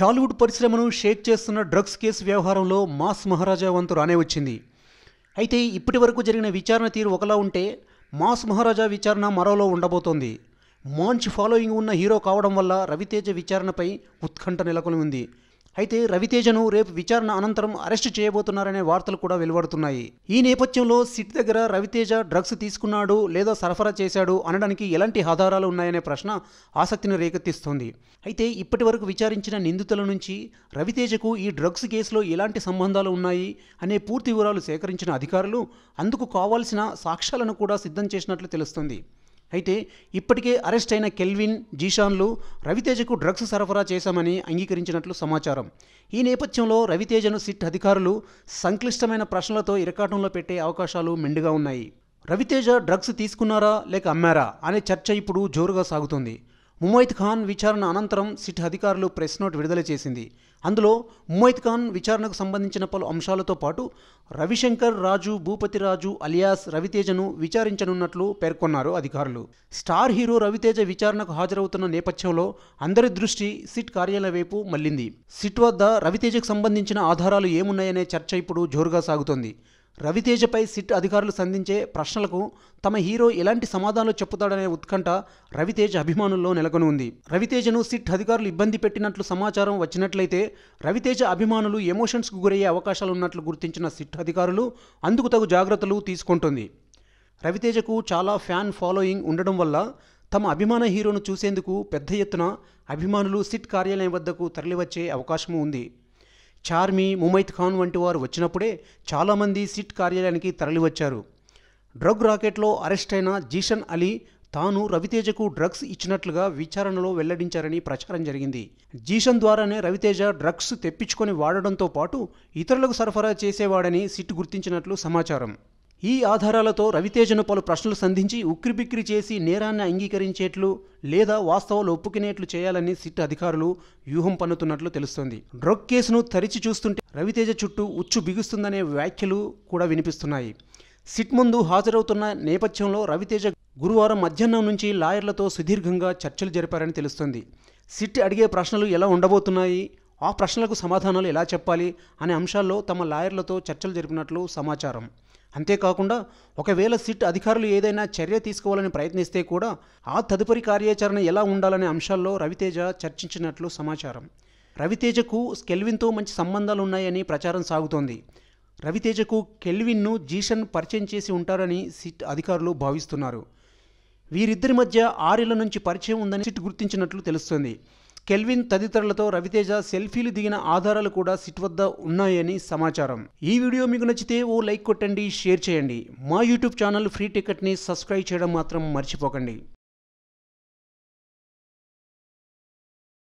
టాలీవుడ్ పరిశ్రమను షేక్ చేస్తున్న drugs case వ్యవహారంలో మాస్ మహారాజా వంతు రానే వచ్చింది. అయితే ఇప్పటి వరకు జరిగిన విచారణ తీరు ఒకలా ఉంటే మాస్ మహారాజా విచారణ మరోలో ఉండబోతోంది. మంచి ఫాలోయింగ్ ఉన్న హీరో కావడం వల్ల రవితేజ విచారణపై ఉత్కంఠ నెలకొని ఉంది. అయితే రవితేజను రేపు విచారణ అనంతరం అరెస్టు చేయబోతున్నారనే వార్తలు కూడా వెలువడుతున్నాయి. ఈ నేపథ్యంలో సిట్ దగ్గర రవితేజ డ్రగ్స్ తీసుకున్నాడు లేదా సరఫరా చేశాడు అనడానికి ఎలాంటి ఆధారాలు ఉన్నాయనే ప్రశ్న ఆసక్తిని రేకెత్తిస్తోంది. అయితే ఇప్పటి వరకు విచారించిన నిందితుల నుంచి రవితేజకు ఈ డ్రగ్స్ కేసులో ఎలాంటి సంబంధాలు ఉన్నాయి అనే పూర్తి వివరాలు సేకరించిన అధికారులు అందుకు కావాల్సిన సాక్ష్యాలను కూడా సిద్ధం చేసినట్లు తెలుస్తుంది. అయితే ఇప్పటికే అరెస్ట్ అయిన కెల్విన్ జీషాన్లు రవితేజకు డ్రగ్స్ సరఫరా చేశామని అంగీకరించినట్లు సమాచారం. ఈ నేపథ్యంలో రవితేజను సిట్ అధికారులు సంక్లిష్టమైన ప్రశ్నలతో ఇరకాటంలో పెట్టే అవకాశాలు మెండుగా ఉన్నాయి. రవితేజ డ్రగ్స్ తీసుకున్నారా లేక అమ్మారా అనే చర్చ ఇప్పుడు జోరుగా సాగుతుంది. ముమైత్ ఖాన్ విచారణ అనంతరం సిట్ అధికారులు ప్రెస్ నోట్ విడుదల చేసింది. అందులో ముమైత్ ఖాన్ విచారణకు సంబంధించిన పలు అంశాలతో పాటు రవిశంకర్ రాజు భూపతి రాజు అలియాస్ రవితేజను విచారించనున్నట్లు పేర్కొన్నారు అధికారులు. స్టార్ హీరో రవితేజ విచారణకు హాజరవుతున్న నేపథ్యంలో అందరి దృష్టి సిట్ కార్యాలయం వైపు మళ్ళింది సిట్ వద్ద రవితేజకు సంబంధించిన ఆధారాలు ఏమున్నాయనే చర్చ ఇప్పుడు జోరుగా సాగుతోంది. రవితేజపై సిట్ అధికారులు సంధించే ప్రశ్నలకు తమ హీరో ఎలాంటి సమాధానాలు చెప్పుతాడనే ఉత్కంఠ రవితేజ అభిమానుల్లో నెలకొని ఉంది రవితేజను సిట్ అధికారులు ఇబ్బంది పెట్టినట్లు సమాచారం వచ్చినట్లయితే రవితేజ అభిమానులు ఎమోషన్స్కు గురయ్యే అవకాశాలు ఉన్నట్లు గుర్తించిన సిట్ అధికారులు అందుకు తగు జాగ్రత్తలు తీసుకుంటుంది. రవితేజకు చాలా ఫ్యాన్ ఫాలోయింగ్ ఉండడం వల్ల తమ అభిమాన హీరోను చూసేందుకు పెద్ద ఎత్తున అభిమానులు సిట్ కార్యాలయం వద్దకు తరలివచ్చే అవకాశం ఉంది. చార్మి ముమైత్ ఖాన్ వంటి వారు వచ్చినప్పుడే చాలామంది సిట్ కార్యాలయానికి తరలివచ్చారు. డ్రగ్ రాకెట్లో అరెస్ట్ అయిన జీషన్ అలీ తాను రవితేజకు డ్రగ్స్ ఇచ్చినట్లుగా విచారణలో వెల్లడించారని ప్రచారం జరిగింది. జీషన్ ద్వారానే రవితేజ డ్రగ్స్ తెప్పించుకొని వాడడంతో పాటు ఇతరులకు సరఫరా చేసేవాడని సిట్ గుర్తించినట్లు సమాచారం. ఈ ఆధారాలతో రవితేజను పలు ప్రశ్నలు సంధించి ఉక్కిరిబిక్కిరి చేసి నేరాన్ని అంగీకరించేట్లు లేదా వాస్తవాలు ఒప్పుకునేట్లు చేయాలని సిట్ అధికారులు వ్యూహం పన్నుతున్నట్లు తెలుస్తోంది. డ్రగ్ కేసును తరిచి చూస్తుంటే రవితేజ చుట్టూ ఉచ్చు బిగుస్తుందనే వ్యాఖ్యలు కూడా వినిపిస్తున్నాయి. సిట్ ముందు హాజరవుతున్న నేపథ్యంలో రవితేజ గురువారం మధ్యాహ్నం నుంచి లాయర్లతో సుదీర్ఘంగా చర్చలు జరిపారని తెలుస్తోంది. సిట్ అడిగే ప్రశ్నలు ఎలా ఉండబోతున్నాయి? ఆ ప్రశ్నలకు సమాధానాలు ఎలా చెప్పాలి? అనే అంశాల్లో తమ లాయర్లతో చర్చలు జరిపినట్లు సమాచారం. అంతేకాకుండా ఒకవేళ సిట్ అధికారులు ఏదైనా చర్య తీసుకోవాలని ప్రయత్నిస్తే కూడా ఆ తదుపరి కార్యాచరణ ఎలా ఉండాలనే అంశాల్లో రవితేజ చర్చించినట్లు సమాచారం. రవితేజకు కెల్విన్తో మంచి సంబంధాలు ఉన్నాయని ప్రచారం సాగుతోంది. రవితేజకు కెల్విన్ను జీషన్ పరిచయం చేసి ఉంటారని సిట్ అధికారులు భావిస్తున్నారు. వీరిద్దరి మధ్య ఆరేళ్ళ నుంచి పరిచయం ఉందని సిట్ గుర్తించినట్లు తెలుస్తోంది. కెల్విన్ తదితరులతో రవితేజ సెల్ఫీలు దిగిన ఆధారాలు కూడా సిట్ వద్ద ఉన్నాయని సమాచారం. ఈ వీడియో మీకు నచ్చితే ఓ లైక్ కొట్టండి షేర్ చేయండి. మా యూట్యూబ్ ఛానల్ ఫ్రీ టికెట్ని సబ్స్క్రైబ్ చేయడం మాత్రం మర్చిపోకండి.